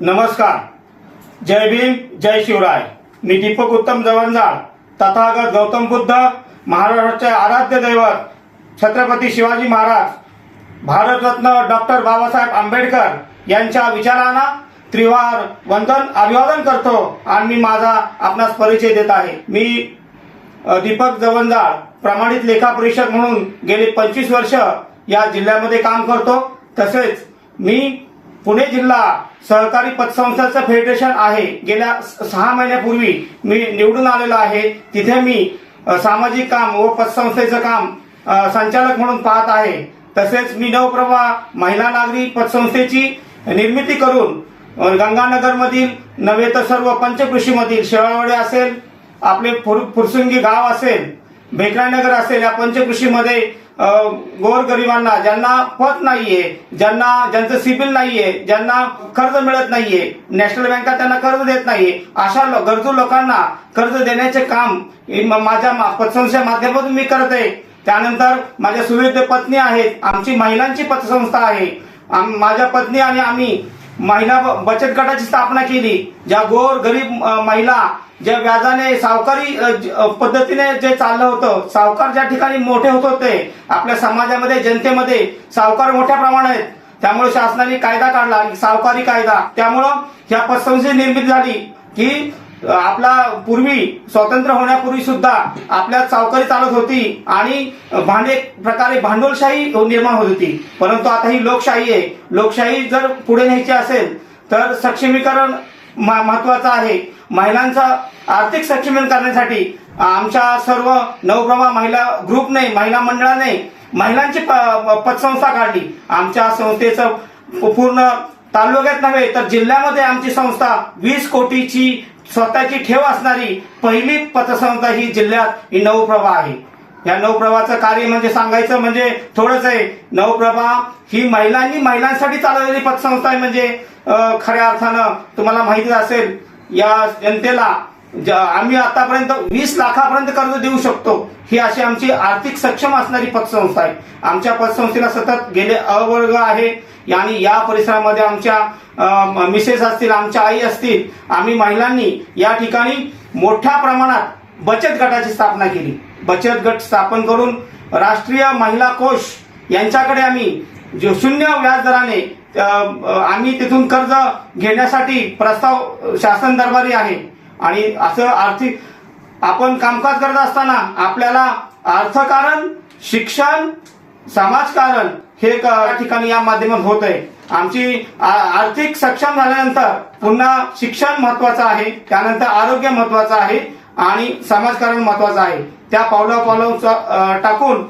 नमस्कार. जय भीम जय शिवराय. मी दीपक उत्तम जवंजाळ तथागत गौतम बुद्ध महाराष्ट्राचे आराध्य दैवत छत्रपती शिवाजी महाराज भारतरत्न डॉक्टर बाबासाहेब आंबेडकर यांच्या विचारांना त्रिवार वंदन अभिवादन करतो आणि मी माझा आपणास परिचय देत आहे. मी दीपक जवंजाळ प्रमाणित लेखा परीक्षक म्हणून गेली पंचवीस वर्ष या जिल्ह्यामध्ये काम करतो. तसेच मी पुणे जिल्हा सहकारी पतसंस्थाचं फेडरेशन आहे. गेल्या स- सहा महिन्यापूर्वी मी निवडून आलेलो आहे. तिथे मी सामाजिक काम व पतसंस्थेचं काम संचालक म्हणून पाहत आहे. तसेच मी नवप्रभा महिला नागरी पतसंस्थेची निर्मिती करून गंगानगरमधील नव्हे तर सर्व पंचकृषीमधील शेवाळवाडी असेल आपले फुर फुरसुंगी गाव असेल भेकरानगर असेल या पंचकृषीमध्ये गोरगरिबांना ज्यांना पत नाहीये ज्यांना ज्यांचं सिबिल नाहीये ज्यांना कर्ज मिळत नाहीये नॅशनल बँका त्यांना कर्ज देत नाहीये अशा लो- गरजू लोकांना कर्ज देण्याचे काम म- माझ्या मा- पतसंस्थेच्या माध्यमातून मी करते. त्यानंतर माझ्या सुविध पत्नी आहेत आमची महिलांची पतसंस्था आहे. आम- माझ्या पत्नी आणि आम्ही महिला बचत गटाची स्थापना केली. ज्या गोर गरीब महिला ज्या व्याजाने सावकारी पद्धतीने जे चाललं होतं सावकार ज्या ठिकाणी मोठे होत होते आपल्या समाजामध्ये जनतेमध्ये सावकार मोठ्या प्रमाणात आहेत. त्यामुळे शासनाने कायदा काढला सावकारी कायदा. त्यामुळं ह्या पतसंस्थेची निर्मिती झाली की आपला पूर्वी स्वतंत्र होण्यापूर्वी सुद्धा आपल्या सावकारी चालत होती आणि भांडे प्रकारे भांडवलशाही निर्माण होत होती. परंतु आता ही लोकशाही आहे. लोकशाही जर पुढे न्यायची असेल तर सक्षमीकरण म- महत्वाचं आहे. महिलांचं आर्थिक सक्षमीकरण करण्यासाठी आमच्या सर्व नवप्रभा महिला ग्रुपने महिला मंडळाने महिलांची प- पतसंस्था काढली. आमच्या संस्थेचं पूर्ण तालुक्यात नव्हे तर जिल्ह्यामध्ये आमची संस्था वीस कोटीची स्वतःची ठेव असणारी पहिली पतसंस्था ही जिल्ह्यात ही नवप्रभा आहे. या नवप्रभाचं कार्य म्हणजे सांगायचं म्हणजे थोडंच आहे. नवप्रभा ही महिलांनी महिलांसाठी चालवलेली पतसंस्था आहे म्हणजे खऱ्या अर्थानं तुम्हाला माहितीच असेल या जनतेला आम्ही आतापर्यंत वीस लाखापर्यंत कर्ज देऊ शकतो. ही अशी आमची आर्थिक सक्षम असणारी पतसंस्था आहे. आमच्या पतसंस्थेला सतत गेले अवर्ग आहे. आणि या परिसरामध्ये आमच्या मिसेस असतील आमच्या आई असतील आम्ही महिलांनी या ठिकाणी मोठ्या प्रमाणात बचत गटाची स्थापना केली. बचत गट स्थापन करून राष्ट्रीय महिला कोष यांच्याकडे आम्ही जो शून्य व्याजदराने आम्ही तिथून कर्ज घेण्यासाठी प्रस्ताव शासन दरबारी आहे. आणि असं आर्थिक आपण कामकाज करत असताना आपल्याला अर्थकारण शिक्षण समाजकारण हे एक ठिकाणी या माध्यमात होत आहे. आमची आ- आर्थिक सक्षम झाल्यानंतर पुन्हा शिक्षण महत्वाचं आहे त्यानंतर आरोग्य महत्वाचं आहे आणि समाजकारण महत्वाचं आहे. त्या पावला पावलं टाकून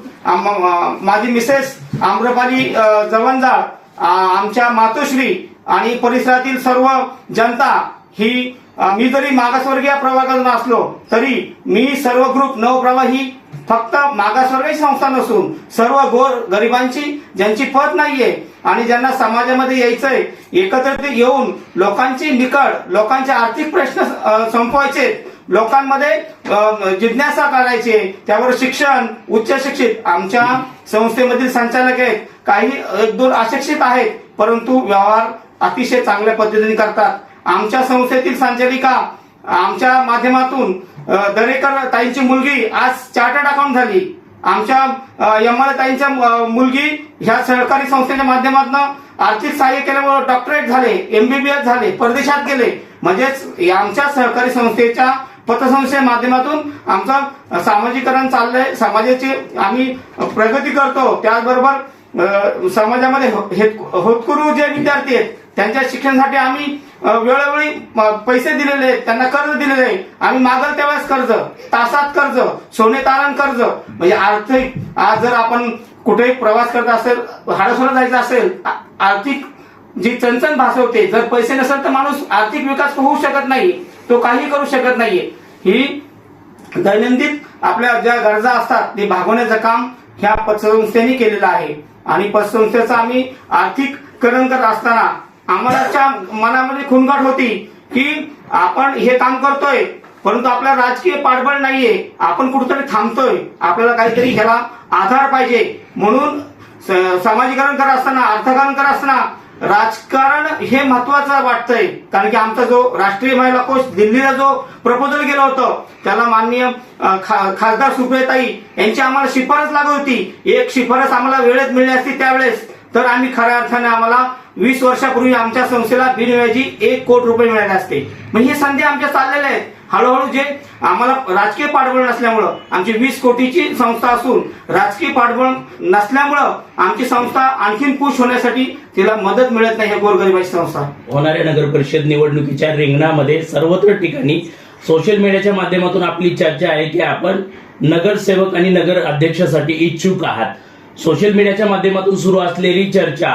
माझी मिसेस आम्रपाली जवंजाळ आमच्या मातोश्री आणि परिसरातील सर्व जनता ही मी जरी मागासवर्गीय प्रभागातून असलो तरी मी सर्व ग्रुप नवप्रवाही फक्त मागासवर्गीय संस्था नसून सर्व गोर गरिबांची ज्यांची पद नाहीये आणि ज्यांना समाजामध्ये यायचंय एकत्रित येऊन लोकांची निकड लोकांचे आर्थिक प्रश्न संपवायचे लोकांमध्ये जिज्ञासा करायची त्यावर शिक्षण उच्च शिक्षित आमच्या संस्थेमधील संचालक आहेत काही एक दोन अशिक्षित आहेत परंतु व्यवहार अतिशय चांगल्या पद्धतीने करतात. आमच्या संस्थेतील संचालिका आमच्या माध्यमातून दरेकर ताईंची मुलगी आज चार्टर्ड अकाउंट झाली. आमच्या एम आर ताईंच्या मुलगी ह्या सहकारी संस्थेच्या माध्यमातून आर्थिक सहाय्य केल्यामुळे डॉक्टरेट झाले एमबीबीएस झाले परदेशात गेले. म्हणजेच या आमच्या सहकारी संस्थेच्या पतसंस्थेच्या माध्यमातून आमचं सामाजिकरण चाललंय. समाजाची आम्ही प्रगती करतो. त्याचबरोबर समाजामध्ये हो- हेत- जे विद्यार्थी आहेत त्यांच्या शिक्षणासाठी आम्ही वेळोवेळी पैसे दिलेले आहेत त्यांना कर्ज दिलेले आहे. आम्ही मागल त्यावेळेस कर्ज तासात कर्ज सोने तारण कर्ज. म्हणजे आर्थिक आज जर आपण कुठेही प्रवास करत असेल हाडसोला जायचं असेल आर्थिक जी चणचण भासवते जर पैसे नसेल तर माणूस आर्थिक विकास होऊ शकत नाही तो काही करू शकत नाहीये. ही दैनंदिन आपल्या ज्या गरजा असतात ते भागवण्याचं काम ह्या पतसंस्थेने केलेलं आहे. आणि पतसंस्थेचं आम्ही आर्थिक करण करत असताना आम्हाला मनामध्ये खुनगाट होती की आपण हे काम करतोय परंतु आपला राजकीय पाठबळ नाहीये. आपण कुठेतरी थांबतोय. आपल्याला काहीतरी ह्याला आधार पाहिजे. म्हणून स- सामाजिकरण करत असताना अर्थकारण करत असताना राजकारण हे महत्वाचं वाटतंय. कारण की आमचा जो राष्ट्रीय महिला कोष दिल्लीला जो प्रपोजल गेलं होतं त्याला माननीय खा- खासदार सुप्रियताई यांची आम्हाला शिफारस लागत होती. एक शिफारस आम्हाला वेळेत मिळली असती त्यावेळेस. तर आम्ही खऱ्या अर्थाने आम्हाला वीस वर्षापूर्वी आमच्या संस्थेला बिनव्याजी एक कोटी रुपये मिळाले असते. म्हणजे ही संधी आमच्या चाललेल्या आहेत. हळूहळू जे आम्हाला राजकीय पाठबळ नसल्यामुळं आमची वीस कोटीची संस्था असून राजकीय पाठबळ नसल्यामुळं आमची संस्था आणखीन पुश होण्यासाठी तिला मदत मिळत नाही हे गोरगरिबाची संस्था. होणाऱ्या नगर परिषद निवडणुकीच्या रिंगणामध्ये सर्वत्र ठिकाणी सोशल मीडियाच्या माध्यमातून आपली चर्चा आहे की आपण नगरसेवक आणि नगर अध्यक्षासाठी इच्छुक आहात. सोशल मीडियाच्या माध्यमातून सुरू असलेली चर्चा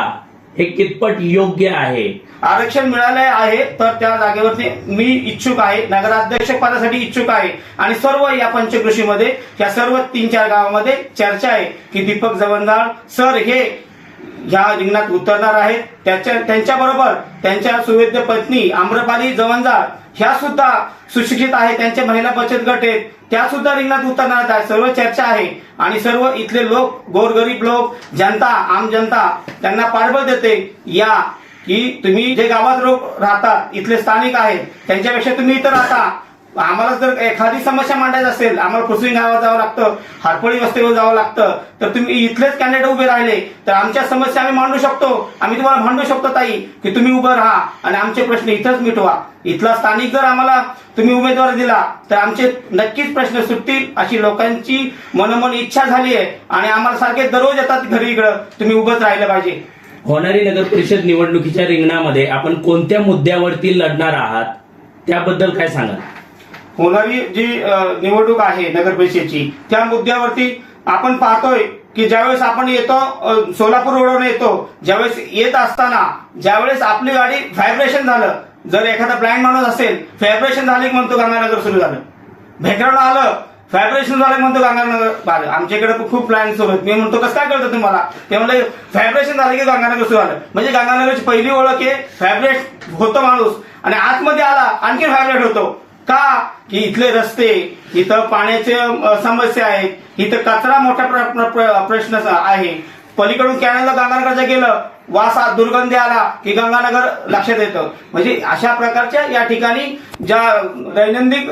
हे कितपत योग्य आहे? आरक्षण मिळाले आहे तर त्या जागेवरती मी इच्छुक आहे नगराध्यक्ष पदासाठी इच्छुक आहे. आणि सर्व या पंचकृषीमध्ये या सर्व तीन चार गावामध्ये चर्चा आहे की दीपक जवंदाळ सर हे ह्या रिंगणात उतरणार आहेत. त्याच्या त्यांच्याबरोबर त्यांच्या सुवेद्य पत्नी आम्रपाली जवंजाळ ह्या सुद्धा सुशिक्षित आहे त्यांचे महिला बचत गट आहेत. त्या सुद्धा रिंगणात उतरणार आहेत. सर्व चर्चा आहे. आणि सर्व इथले लोक गोरगरीब लोक जनता आम जनता त्यांना पाठबळ देते. या की तुम्ही जे गावात लोक राहतात इथले स्थानिक आहेत त्यांच्यापेक्षा तुम्ही इथं राहता. आम्हाला जर एखादी समस्या मांडायची असेल आम्हाला कुसुंग गावात जावं लागतं हरपळी वस्तीवर जावं लागतं तर तुम्ही इथलेच कॅन्डिडेट उभे राहिले तर आमच्या समस्या आम्ही मांडू शकतो. आम्ही तुम्हाला मांडू शकतो ताई की तुम्ही उभं राहा आणि आमचे प्रश्न इथंच मिटवा. इथला स्थानिक जर आम्हाला तुम्ही उमेदवार दिला तर आमचे नक्कीच प्रश्न सुटतील अशी लोकांची मनोमन इच्छा झाली आहे. आणि आम्हाला सारखे दररोज येतात घरी इकडं तुम्ही उभंच राहिलं पाहिजे. होणारी नगर परिषद निवडणुकीच्या रिंगणामध्ये आपण कोणत्या मुद्द्यावरती लढणार आहात त्याबद्दल काय सांगाल? होणारी जी निवडणूक आहे नगर परिषदेची त्या मुद्द्यावरती आपण पाहतोय की ज्यावेळेस आपण येतो सोलापूर रोडवर येतो ज्यावेळेस येत असताना ज्यावेळेस आपली गाडी व्हायब्रेशन झालं जर एखादा ब्लाइंड माणूस असेल व्हायब्रेशन झाले की म्हणतो गंगानगर सुरू झालं. बॅकग्राऊंड आलं व्हायब्रेशन झालं म्हणतो गंगानगर झालं आमच्याकडे खूप प्लॅन सुरू आहेत मी म्हणतो कसं काय कळतं तुम्हाला? ते म्हणलं व्हायब्रेशन झालं की गंगानगर सुरू झालं. म्हणजे गंगानगरची पहिली ओळख आहे व्हायब्रेट होतो माणूस. आणि आतमध्ये आला आणखी व्हायब्रेट होतो. का की इथले रस्ते इथं पाण्याचे समस्या आहेत इथं कचरा मोठ्या प्र- प्र- प्र- प्रश्न आहे. पलीकडून कॅनलला गंगानगरच्या गेलं वास दुर्गंधी आला की गंगानगर लक्षात येतं. म्हणजे अशा प्रकारच्या या ठिकाणी ज्या दैनंदिन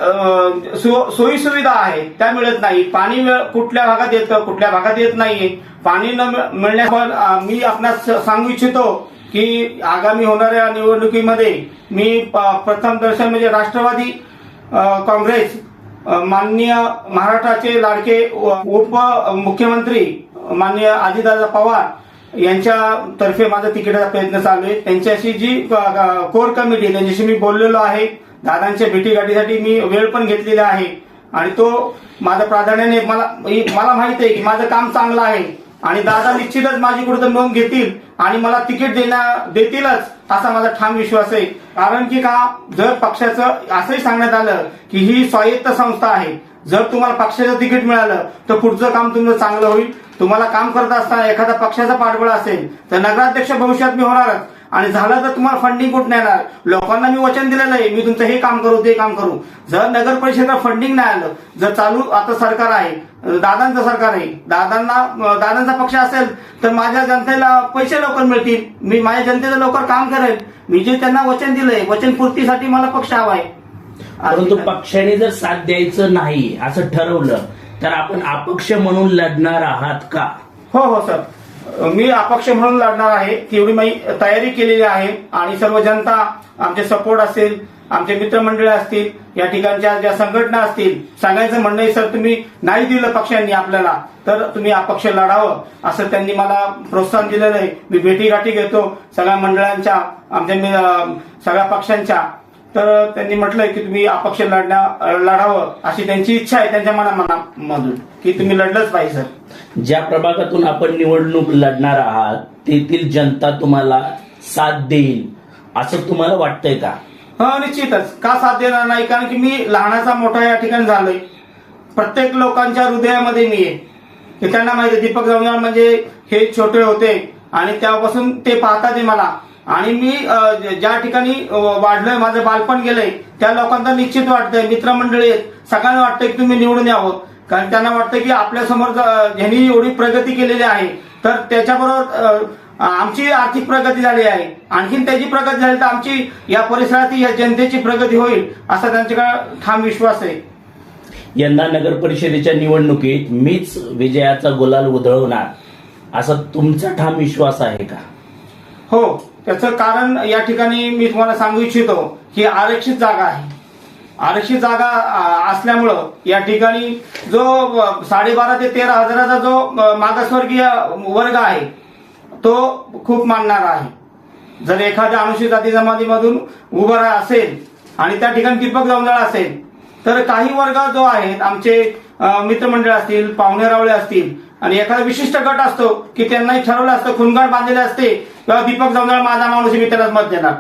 सो- सोयी सुविधा आहेत त्या मिळत नाही. पाणी कुठल्या भागात येतं कुठल्या भागात येत नाहीये. पाणी न मिळ- मिळण्यास मी आपणास सांगू इच्छितो की आगामी होणाऱ्या निवडणुकीमध्ये मी प्रथम दर्शन म्हणजे राष्ट्रवादी काँग्रेस माननीय महाराष्ट्राचे लाडके उपमुख्यमंत्री उप मुख्यमंत्री माननीय आदिदादा पवार यांच्यातर्फे माझा तिकिटाचा प्रयत्न चालू आहे. त्यांच्याशी जी कोर कमिटी त्यांच्याशी मी बोललेलो आहे. दादांच्या भेटीगाठीसाठी मी वेळ पण घेतलेला आहे. आणि तो माझा प्राधान्याने मला मला माहीत आहे की माझं काम चांगलं आहे. आणि दादा निश्चितच माझी कुठं नोंद घेतील आणि मला तिकीट देण्या देतीलच असा माझा ठाम विश्वास आहे. कारण की का जर पक्षाचं असंही सांगण्यात आलं की ही स्वायत्त संस्था आहे जर तुम्हाला पक्षाचं तिकीट मिळालं तर पुढचं काम तुमचं चांगलं होईल. तुम्हाला काम करत असताना एखादा पक्षाचा पाठबळ असेल तर नगराध्यक्ष भविष्यात मी होणारच. आणि झालं तर तुम्हाला फंडिंग कुठं येणार लोकांना मी वचन दिलेलं आहे. मी तुमचं हे काम करू ते काम करू. जर नगर परिषदेला फंडिंग नाही आलं जर चालू आता सरकार आहे दादांचं सरकार आहे दादांना दादांचा पक्ष असेल तर माझ्या जनतेला पैसे लवकर मिळतील. मी माझ्या जनतेचं लवकर काम करेल. मी जे त्यांना वचन दिलंय वचन पूर्तीसाठी मला पक्ष हवा आहे. परंतु पक्षाने जर साथ द्यायचं नाही असं ठरवलं तर आपण अपक्ष म्हणून लढणार आहात का? हो हो सर. मी अपक्ष म्हणून लढणार आहे तेवढी मी तयारी केलेली आहे. आणि सर्व जनता आमचे सपोर्ट असेल आमचे मित्रमंडळी असतील या ठिकाणच्या ज्या संघटना असतील सांगायचं म्हणणं सर तुम्ही नाही दिलं पक्षांनी आपल्याला तर तुम्ही अपक्ष लढावं. असं त्यांनी मला प्रोत्साहन दिलेलं आहे. मी भेटीगाठी घेतो सगळ्या मंडळांच्या आमच्या सगळ्या पक्षांच्या. तर त्यांनी म्हटलंय की तुम्ही अपक्ष लढण्या लढावं अशी त्यांची इच्छा आहे त्यांच्या मना मनामधून की तुम्ही लढलंच पाहिजे सर. ज्या प्रभागातून आपण निवडणूक लढणार आहात तेथील जनता तुम्हाला साथ देईल. असं तुम्हाला वाटतंय का? हो निश्चितच. का साथ देणार नाही? कारण की मी लहानाचा मोठा या ठिकाणी झालोय. प्रत्येक लोकांच्या हृदयामध्ये मी आहे. की त्यांना माहिती आहे, दीपक जवळ म्हणजे हे छोटे होते आणि तेव्हापासून ते पाहतात आहे मला. आणि मी ज्या ठिकाणी वाढलोय माझं बालपण गेलंय त्या लोकांना निश्चित वाटतंय. मित्रमंडळी आहेत. सगळ्यांना वाटतंय की तुम्ही निवडून यावं. कारण त्यांना वाटतं की आपल्यासमोर ज- ह्यांनी एवढी प्रगती केलेली आहे तर त्याच्याबरोबर आमची आर्थिक प्रगती झाली आहे. आणखीन त्याची प्रगती झाली तर आमची या परिसरातील या जनतेची प्रगती होईल असा त्यांच्याकडे ठाम विश्वास आहे. यंदा नगर परिषदेच्या निवडणुकीत मीच विजयाचा गुलाल उधळवणार असा तुमचा ठाम विश्वास आहे का? हो त्याचं कारण या ठिकाणी मी तुम्हाला सांगू इच्छितो की आरक्षित जागा आहे. आरक्षित जागा असल्यामुळं या ठिकाणी जो साडेबारा ते तेरा हजाराचा जो मागासवर्गीय वर्ग आहे तो खूप मानणारा आहे. जर एखाद्या अनुसूचित जाती जमातीमधून उभं असेल आणि त्या ठिकाणी दीपक जवळ असेल तर काही वर्ग जो आहेत आमचे मित्रमंडळ असतील पाहुणेरावळे असतील आणि एखादा विशिष्ट गट असतो की त्यांनाही ठरवलं असतं खुनगाड बांधलेले असते किंवा दीपक जवळ माझा माणूस आहे, मी त्यालाच मत देणार.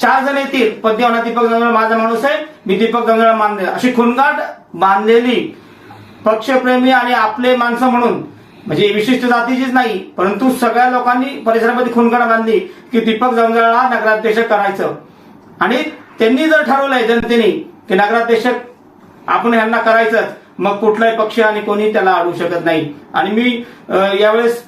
चार जण येतील पद्य ते दीपक जंगळ माझा माणूस आहे मी दीपक जंगळ मानले अशी खुनगाड बांधलेली पक्षप्रेमी आणि आपले माणसं म्हणून. म्हणजे विशिष्ट जातीचीच नाही परंतु सगळ्या लोकांनी परिसरामध्ये खुनगाड बांधली की दीपक जंगळला नगराध्यक्ष करायचं. आणि त्यांनी जर ठरवलंय जनतेने की नगराध्यक्ष आपण यांना करायचंच मग कुठलाही पक्ष आणि कोणी त्याला अडवू शकत नाही. आणि मी यावेळेस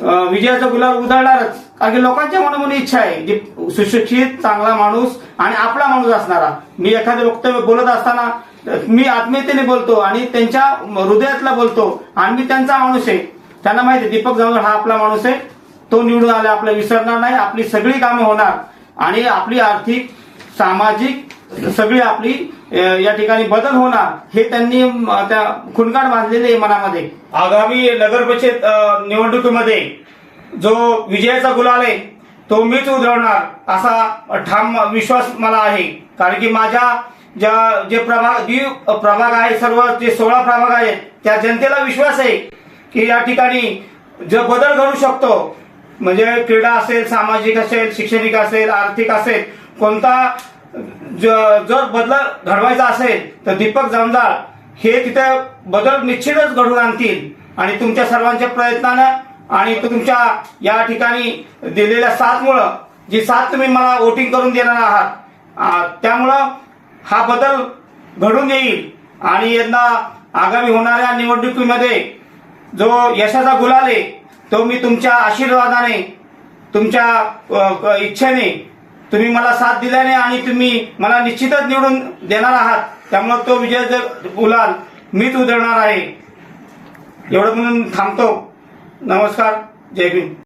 विजयाचा गुलाल उधळणारच. कारण की लोकांच्या मनामध्ये इच्छा आहे जी सुशिक्षित चांगला माणूस आणि आपला माणूस असणारा. मी एखादं वक्तव्य बोलत असताना मी आत्मीयतेने बोलतो आणि त्यांच्या हृदयातला बोलतो आणि मी त्यांचा माणूस आहे. त्यांना माहिती आहे दीपक जावळ हा आपला माणूस आहे. तो निवडून आला आपल्याला विसरणार नाही आपली सगळी कामं होणार. आणि आपली आर्थिक सामाजिक सगळी आपली या ठिकाणी बदल होणार. हे त्यांनी त्या खुणकाड बांधलेले आहे मनामध्ये. आगामी नगर परिषद निवडणुकीमध्ये जो विजयाचा गुलाल आहे तो मीच उधळणार असा ठाम विश्वास मला आहे. कारण की माझ्या ज्या जे प्रभाग जी प्रभाग आहे सर्व जे सोळा प्रभाग आहेत त्या जनतेला विश्वास आहे की या ठिकाणी जो बदल घडू शकतो म्हणजे क्रीडा असेल सामाजिक असेल शैक्षणिक असेल आर्थिक असेल कोणता ज- जर बदल घडवायचा असेल तर दीपक जमदार हे तिथे बदल निश्चितच घडवून आणतील. आणि तुमच्या सर्वांच्या प्रयत्नानं आणि तुमच्या या ठिकाणी दिलेल्या साथमुळं जी साथ तुम्ही मला वोटिंग करून देणार आहात त्यामुळं हा बदल घडून येईल. आणि यंदा आगामी होणाऱ्या निवडणुकीमध्ये जो यशाचा गुलाले आहे तो मी तुमच्या आशीर्वादाने तुमच्या इच्छेने तुम्ही मला साथ दिल्याने आणि तुम्ही मला निश्चितच निवडून देणार आहात त्यामुळे तो विजयाचा गुलाल मीच उधळणार आहे. एवढं म्हणून थांबतो. नमस्कार जय भीम.